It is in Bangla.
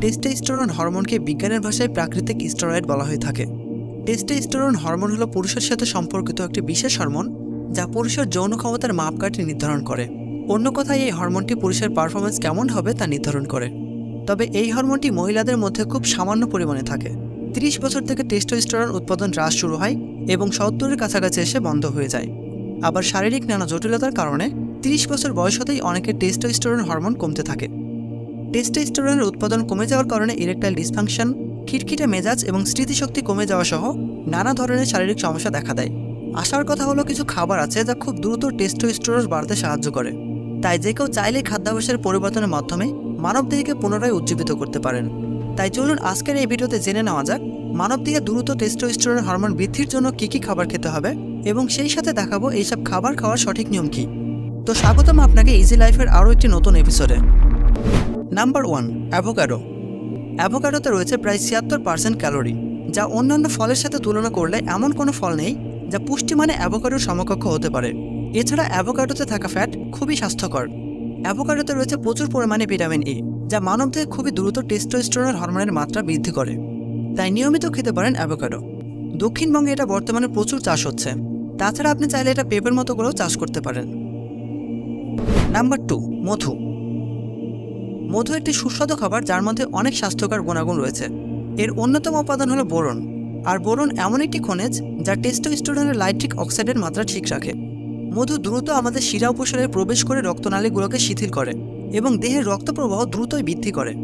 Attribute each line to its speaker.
Speaker 1: টেস্টোস্টেরন হরমোনকে বিজ্ঞানের ভাষায় প্রাকৃতিক স্টেরয়েড বলা হয়ে থাকে। টেস্টোস্টেরন হরমোন হলো পুরুষের সাথে সম্পর্কিত একটি বিশেষ হরমোন যা পুরুষের যৌন ক্ষমতার মাপকাঠি নির্ধারণ করে। অন্য কথায়, এই হরমোনটি পুরুষের পারফরমেন্স কেমন হবে তা নির্ধারণ করে। তবে এই হরমোনটি মহিলাদের মধ্যে খুব সামান্য পরিমাণে থাকে। তিরিশ বছর থেকে টেস্টোস্টেরন উৎপাদন হ্রাস শুরু হয় এবং সত্তরের কাছাকাছি এসে বন্ধ হয়ে যায়। আবার শারীরিক নানা জটিলতার কারণে তিরিশ বছর বয়স হতেই অনেকের টেস্টোস্টেরন হরমোন কমতে থাকে। টেস্টোস্টেরনের উৎপাদন কমে যাওয়ার কারণে ইরেকটাইল ডিসফাংশন, খিটখিটে মেজাজ এবং স্মৃতিশক্তি কমে যাওয়া সহ নানা ধরনের শারীরিক সমস্যা দেখা দেয়। আসার কথা হলো কিছু খাবার আছে যা খুব দ্রুত টেস্টোস্টেরন বাড়তে সাহায্য করে। তাই যে কেউ চাইলে খাদ্যাভ্যাসের পরিবর্তনের মাধ্যমে মানবদেহকে পুনরায় উজ্জীবিত করতে পারেন। তাই চলুন আজকের এই ভিডিওতে জেনে নেওয়া যাক, মানবদেহে দ্রুত টেস্টোস্টেরন হরমোন বৃদ্ধির জন্য কী কী খাবার খেতে হবে এবং সেই সাথে দেখাবো এইসব খাবার খাওয়ার সঠিক নিয়ম কী। তো স্বাগতম আপনাকে ইজি লাইফের আরও একটি নতুন এপিসোডে নাম্বার ওয়ান অ্যাভোকাডো অ্যাভোকাডোতে রয়েছে প্রায় ছিয়াত্তর পার্সেন্ট ক্যালোরি যা অন্যান্য ফলের সাথে তুলনা করলে এমন কোনো ফল নেই যা পুষ্টি মানে অ্যাভোকাডোর সমকক্ষ হতে পারে। এছাড়া অ্যাভোকাডোতে থাকা ফ্যাট খুবই স্বাস্থ্যকর। অ্যাভোকাডোতে রয়েছে প্রচুর পরিমাণে ভিটামিন এ যা মানবদেহে খুবই দ্রুত টেস্টোস্টেরনের হরমোনের মাত্রা বৃদ্ধি করে। তাই নিয়মিত খেতে পারেন অ্যাভোকাডো দক্ষিণবঙ্গে এটা বর্তমানে প্রচুর চাষ হচ্ছে। তাছাড়া আপনি চাইলে এটা পেঁপের মতো করেও চাষ করতে পারেন। নাম্বার টু মধু। মধু একটি সুস্বাদু খাবার যার মধ্যে অনেক স্বাস্থ্যকর গুণাগুণ রয়েছে। এর অন্যতম উপাদান হলো বোরন। আর বোরন এমন একটি খনিজ যা টেস্টোস্টেরনের লাইট্রিক অক্সাইডের মাত্রা ঠিক রাখে। মধু দ্রুত আমাদের শিরা উপসরে প্রবেশ করে রক্তনালীগুলোকে শিথিল করে এবং দেহের রক্ত প্রবাহ দ্রুতই বৃদ্ধি করে।